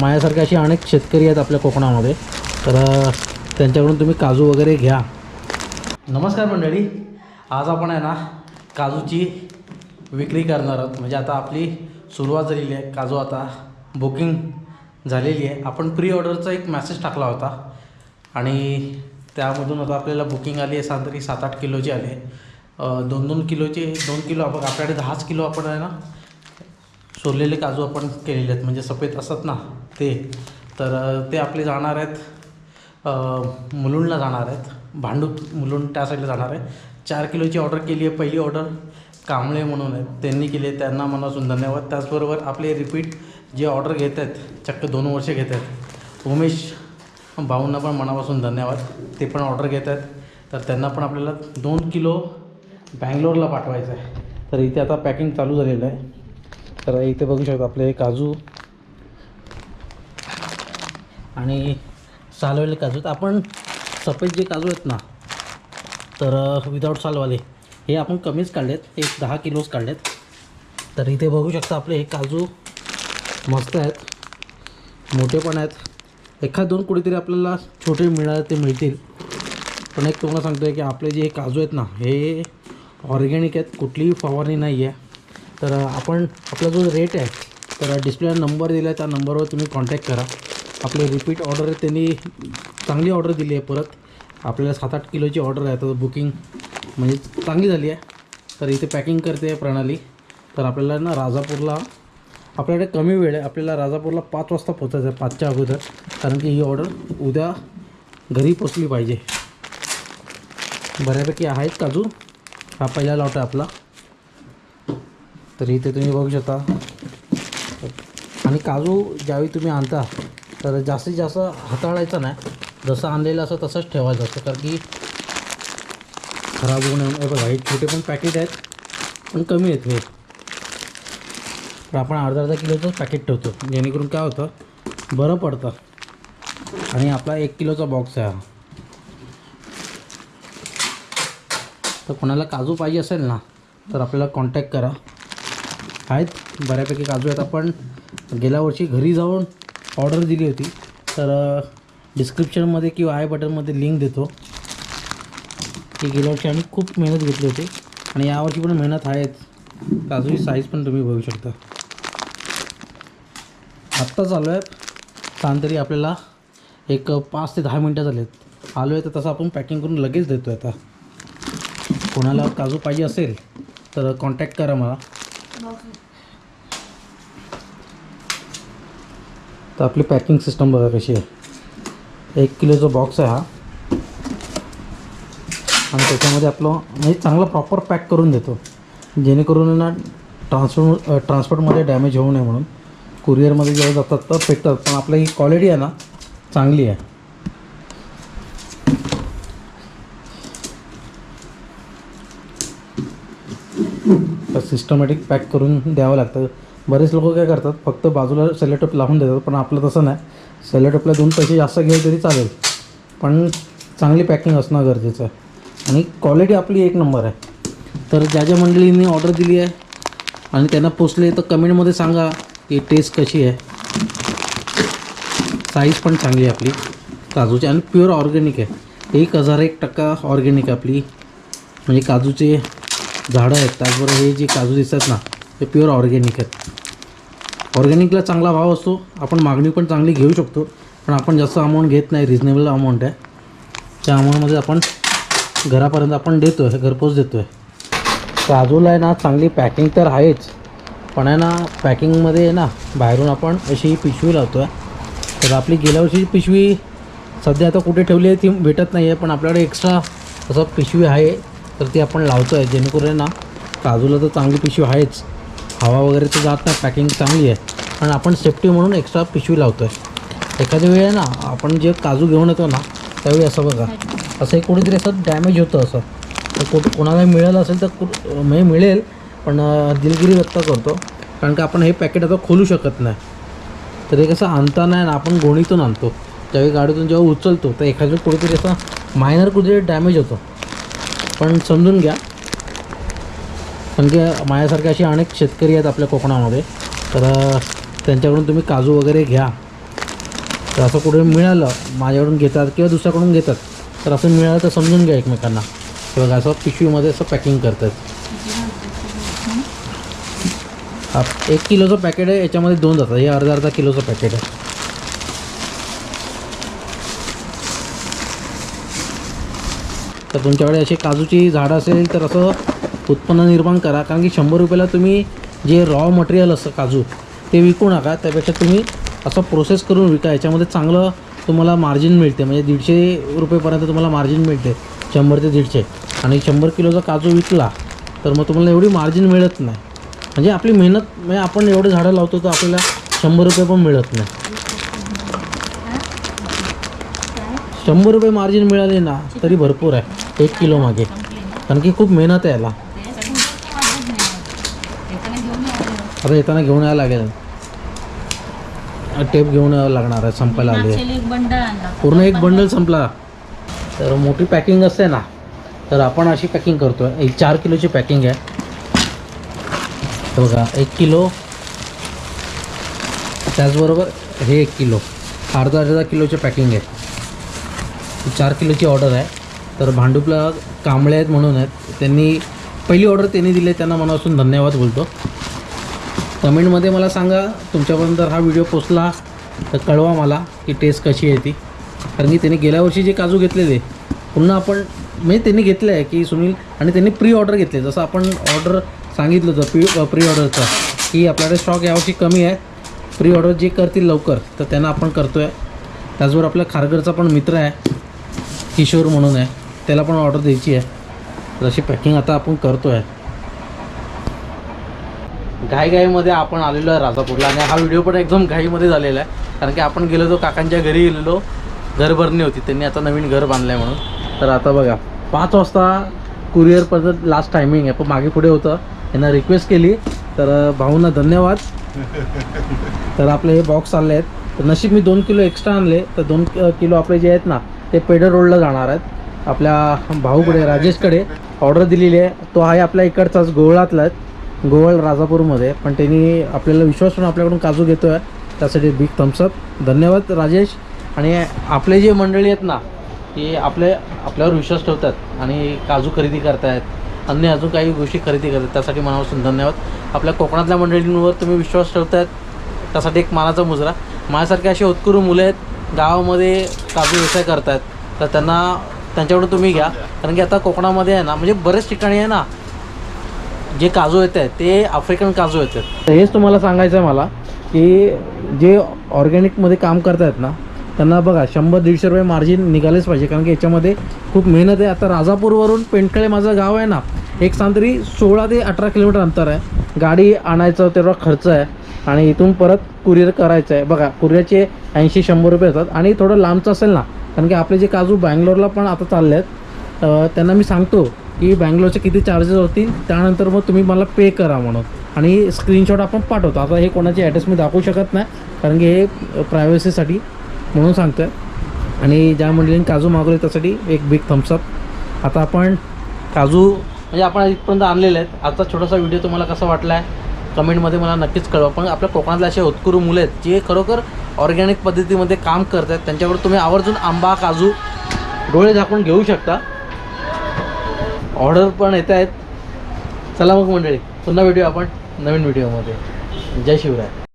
माझ्यासारखे असे अनेक शेतकरी आहेत आपल्या कोकणामध्ये. तर त्यांच्याकडून तुम्ही काजू वगैरे घ्या. नमस्कार मंडळी. आज आपण आहे ना काजूची विक्री करणार आहोत. म्हणजे आता आपली सुरुवात झालेली आहे. काजू आता बुकिंग झालेली आहे. आपण प्री ऑर्डरचा एक मेसेज टाकला होता. आणि त्यामधून आता आपल्याला बुकिंग आली आहे. साधारण तरी सात आठ किलोची आली आहे. दोन दोन किलोचे दोन किलो आपण आपल्याकडे दहाच किलो आपण आहे ना सोललेले काजू आपण केलेले आहेत. म्हणजे सफेद असतात ना ते. तर ते आपले जाणार आहेत मुलुंडला जाणार आहेत. भांडूप मुलुंड त्या साईडला जाणार आहे. चार किलोची ऑर्डर केली आहे पहिली ऑर्डर कांबळे म्हणून आहेत. त्यांनी केली आहे त्यांना मनापासून धन्यवाद. त्याचबरोबर आपले रिपीट जे ऑर्डर घेत आहेत चक्क दोन वर्ष घेत आहेत. उमेश भाऊंना पण मनापासून धन्यवाद. ते पण ऑर्डर घेत आहेत. तर त्यांना पण आपल्याला दोन किलो बँगलोरला पाठवायचं आहे. तर इथे आता पॅकिंग चालू झालेलं आहे. तर इथे बघू शकता आपले काजू आणि सालवलेले काजू. आहेत आपण सफेद जे काजू आहेत ना तर विदाऊट सालवाले हे आपण कमीच काढलेत. एक दहा किलोच काढलेत. तर इथे बघू शकता आपले हे काजू मस्त आहेत. मोठे पण आहेत. एखाद दोन कुठेतरी आपल्याला छोटे मिळाले ते मिळतील. पण एक तुम्हाला सांगतो आहे की आपले जे काजू आहेत ना हे ऑर्गॅनिक आहेत. कुठलीही फवारणी नाही आहे तर आपण आपला जो रेट आहे तर डिस्प्लेला नंबर दिला आहे त्या नंबरवर तुम्ही कॉन्टॅक्ट करा. आपले रिपीट ऑर्डर त्यांनी चांगली ऑर्डर दिली आहे परत. आपल्याला सात आठ किलोची ऑर्डर आहे. तर बुकिंग म्हणजे चांगली झाली आहे. तर इथे पॅकिंग करते आहे प्रणाली. तर आपल्याला ना राजापूरला आपल्याकडे कमी वेळ आहे. आपल्याला राजापूरला पाच वाजता पोचायचं आहे पाचच्या अगोदर. कारण की ही ऑर्डर उद्या घरी पोचली पाहिजे. बऱ्यापैकी आहेत काजू हा पहिला लॉट आहे आपला. तर इथे तुम्ही बघू शकता. आणि काजू ज्यावेळी तुम्ही आणता तर जास्तीत जास्त हाताळायचं नाही. जसं आणलेलं असं तसंच ठेवायचं असतं. कारण की खराब होऊ नये बघा हे छोटे पण पॅकेट आहेत पण कमी आहेत हे. तर आपण अर्धा अर्धा किलोचं पॅकेट ठेवतो. जेणेकरून काय होतं बरं पडतं. आणि आपला एक किलोचा बॉक्स आहे हा. तर कोणाला काजू पाहिजे असेल ना तर आपल्याला कॉन्टॅक्ट करा. आहेत बऱ्यापैकी काजू आहेत. आपण गेल्या वर्षी घरी जाऊन ऑर्डर दिली होती. तर डिस्क्रिप्शनमध्ये किंवा आय बटनमध्ये लिंक देतो. की गेल्या वर्षी आम्ही खूप मेहनत घेतली होती. आणि यावर्षी पण मेहनत आहेच. काजूची साईज पण तुम्ही बघू शकता. आत्ता चालू आहे. छान तरी आपल्याला एक पाच ते दहा मिनटं झालेत. आलो आहे तर तसं आपण पॅकिंग करून लगेच देतो आता. कोणाला काजू पाहिजे असेल तर कॉन्टॅक्ट करा मला. तर आपली पॅकिंग सिस्टम बघा कशी आहे. एक किलोचा बॉक्स आहे हा. आणि त्याच्यामध्ये आपलं म्हणजे चांगलं प्रॉपर पॅक करून देतो. जेणेकरून ना ट्रान्सपोर्ट ट्रान्सपोर्टमध्ये डॅमेज होऊ नये म्हणून. कुरिअरमध्ये जेव्हा जातात तर पेटतात पण आपली ही क्वालिटी आहे ना चांगली आहे. तर सिस्टमॅटिक पॅक करून द्यावं लागतं. बरेच लोक काय करतात फक्त बाजूला सेलोटेप लावून देतात पण आपलं तसं नाही. सेलोटेपला दोन पैसे जास्त घेऊ तरी चालेल पण चांगली पॅकिंग असणं गरजेचं आहे. आणि क्वालिटी आपली एक नंबर आहे. तर ज्या ज्या मंडळींनी ऑर्डर दिली आहे आणि त्यांना पोचले तर कमेंटमध्ये सांगा की टेस्ट कशी आहे. साईज पण चांगली आहे आपली काजूची आणि प्युअर ऑर्गॅनिक आहे. एक हजार एक टक्का ऑर्गॅनिक आपली. म्हणजे काजूचे झाडं आहेत त्याचबरोबर हे जे काजू दिसतात ना ते प्युअर ऑर्गॅनिक आहेत. ऑर्गॅनिकला चांगला भाव असतो. आपण मागणी पण चांगली घेऊ शकतो. पण आपण जास्त अमाऊंट घेत नाही. रिजनेबल अमाऊंट आहे. त्या अमाऊंटमध्ये आपण घरापर्यंत आपण देतो आहे घरपोच देतो आहे काजूला आहे ना चांगली पॅकिंग तर आहेच. पण आहे ना पॅकिंगमध्ये आहे ना बाहेरून आपण अशी पिशवी लावतो आहे तर आपली गेल्या वर्षीची पिशवी सध्या आता कुठे ठेवली आहे ती भेटत नाही आहे पण आपल्याकडे एक्स्ट्रा असं पिशवी आहे. तर ती आपण लावतो आहे जेणेकरून ना काजूला तर चांगली पिशवी आहेच. हवा वगैरे तर जात नाही पॅकिंग चांगली आहे. पण आपण सेफ्टी म्हणून एक्स्ट्रा पिशवी लावतो आहे एखाद्या वेळेला ना आपण जे काजू घेऊन येतो ना त्यावेळी असं बघा. असं कुणीतरी कुठेतरी असं डॅमेज होतं असं. तर कुठं कोणाला मिळालं असेल तर कुठ म्हणजे मिळेल पण दिलगिरी व्यक्त करतो. कारण का आपण हे पॅकेट आता खोलू शकत नाही. तर हे कसं आणता नाही ना आपण गोणीतून आणतो. त्यावेळी गाडीतून जेव्हा उचलतो तर एखाद्या कुठेतरी असं मायनर कुठेतरी डॅमेज होतो. पण समजून घ्या कारण की माझ्यासारखे असे अनेक शेतकरी आहेत आपल्या कोकणामध्ये. तर त्यांच्याकडून तुम्ही काजू वगैरे घ्या. तर असं कुठे मिळालं माझ्याकडून घेतात किंवा दुसऱ्याकडून घेतात तर असं मिळालं तर समजून घ्या एकमेकांना. किंवा बघा असं पिशवीमध्ये असं पॅकिंग करतात. एक किलोचं पॅकेट आहे याच्यामध्ये दोन जातात. हे अर्धा अर्धा किलोचं पॅकेट आहे. तर तुमच्याकडे अशी काजूची झाडं असेल तर असं उत्पन्न निर्माण करा. कारण की शंभर रुपयाला तुम्ही जे रॉ मटेरियल असतं काजू ते विकू नका. त्यापेक्षा तुम्ही असं प्रोसेस करून विका. याच्यामध्ये चांगलं तुम्हाला मार्जिन मिळते. म्हणजे दीडशे रुपयेपर्यंत तुम्हाला मार्जिन मिळते. शंभर ते दीडशे. आणि शंभर किलोचा काजू विकला तर मग तुम्हाला एवढी मार्जिन मिळत नाही. म्हणजे आपली मेहनत म्हणजे आपण एवढे झाडं लावतो तर आपल्याला शंभर रुपये पण मिळत नाही. शंभर रुपये मार्जिन मिळाले ना तरी भरपूर आहे. एक किलो मागे. कारण की खूप मेहनत आहे याला. आता येताना घेऊन यायला लागेल. टेप घेऊन यावं लागणार आहे संपायला आले पूर्ण एक बंडल संपला. तर मोठी पॅकिंग असते ना तर आपण अशी पॅकिंग करतो एक चार किलोची पॅकिंग आहे. बघा एक किलो. त्याचबरोबर हे एक किलो. अर्धा अर्धा किलोची पॅकिंग आहे. चार किलोची ऑर्डर आहे. तर भांडूपला कांबळे आहेत म्हणून आहेत. त्यांनी पहिली ऑर्डर त्यांनी दिली आहे, त्यांना मनापासून धन्यवाद बोलतो. कमेंटमध्ये मला सांगा तुमच्यापर्यंत जर हा व्हिडिओ पोचला तर कळवा मला की टेस्ट कशी आहे ती. कारण की त्यांनी गेल्या वर्षी जे काजू घेतलेले पुन्हा आपण म्हणजे त्यांनी घेतलं आहे की सुनील आणि त्यांनी प्री ऑर्डर घेतले. जसं आपण ऑर्डर सांगितलं होतं प्री प्री ऑर्डरचं की आपल्याकडे स्टॉक यावर्षी कमी आहे. प्री ऑर्डर जे करतील लवकर तर त्यांना आपण करतो आहे त्याचबरोबर आपल्या खारघरचा पण मित्र आहे किशोर म्हणून आहे त्याला पण ऑर्डर द्यायची आहे. तर अशी पॅकिंग आता आपण करतो आहे घाईघाईमध्ये आपण आलेलो आहे राजापूरला आणि हा व्हिडिओ पण एकदम घाईमध्ये झालेला आहे. कारण की आपण गेलो होतो काकांच्या घरी गेलेलो. घर भरणी होती त्यांनी आता नवीन घर बांधलं आहे म्हणून. तर आता बघा पाच वाजता कुरिअरपर्यंत लास्ट टायमिंग आहे. पण मागे पुढे होतं. यांना रिक्वेस्ट केली. तर भाऊंना धन्यवाद. तर आपले हे बॉक्स आले आहेत. तर नशीब मी दोन किलो एक्स्ट्रा आणले. तर दोन किलो आपले जे आहेत ना ते पेडर रोडला जाणार आहेत. आपल्या भाऊकडे राजेशकडे ऑर्डर दिलेली आहे. तो आहे आपल्या इकडचाच गोवळातला आहे गोवळ राजापूरमध्ये पण त्यांनी आपल्याला विश्वास ठेवून आपल्याकडून काजू घेतो आहे त्यासाठी बिग थम्सअप धन्यवाद राजेश. आणि आपले जे मंडळी आहेत ना की आपले आपल्यावर विश्वास ठेवतात आणि काजू खरेदी करतायत. अन्य अजून काही गोष्टी खरेदी करतात त्यासाठी मनापासून धन्यवाद. आपल्या कोकणातल्या मंडळींवर तुम्ही विश्वास ठेवतायत त्यासाठी एक मानाचा मुजरा. माझ्यासारखे असे उत्कुरू मुलं आहेत गावामध्ये काजू व्यवसाय करतायत तर त्यांना त्यांच्याकडून तुम्ही घ्या. कारण की आता कोकणामध्ये आहे ना म्हणजे बरेच ठिकाणी आहे ना जे काजू येत आहेत ते आफ्रिकन काजू येत आहेत. तर हेच तुम्हाला सांगायचं आहे मला की जे ऑर्गॅनिकमध्ये काम करतायत ना त्यांना बघा शंभर दीडशे रुपये मार्जिन निघालेच पाहिजे. कारण की याच्यामध्ये खूप मेहनत आहे. आता राजापूरवरून पेंटखळे माझं गाव आहे ना एक सांग तरी सोळा ते अठरा किलोमीटर अंतर आहे. गाडी आणायचं तेवढा खर्च आहे. आणि इथून परत कुरिअर करायचं आहे. बघा कुरिअरचे ऐंशी शंभर रुपये येतात. आणि थोडं लांबचं असेल ना कारण की आपले जे काजू बँगलोरला पण आता चालले आहेत त्यांना मी सांगतो की बँगलोरचे किती चार्जेस होतील त्यानंतर मग तुम्ही मला पे करा म्हणून. आणि स्क्रीनशॉट आपण पाठवतो. आता हे कोणाचे ॲड्रेस मी दाखवू शकत नाही कारण की हे प्रायव्हसीसाठी म्हणून सांगतो आहे आणि ज्या मंडळींनी काजू मागवले त्यासाठी एक बिग थम्सअप आता आपण काजू म्हणजे आपण इथपर्यंत आणलेले आहेत. आजचा छोटासा व्हिडिओ तुम्हाला कसा वाटला आहे कमेंटमध्ये मला नक्कीच कळवा. पण आपल्या कोकणातले असे उत्कुरू मुलं आहेत जे खरोखर ऑर्गॅनिक पद्धतीमध्ये काम करत आहेत त्यांच्याकडे तुम्ही आवर्जून आंबा काजू डोळे झाकून घेऊ शकता. ऑर्डर पण येत आहेत. चला मग मंडळी पुन्हा भेटूया आपण नवीन व्हिडिओमध्ये. जय शिवराय.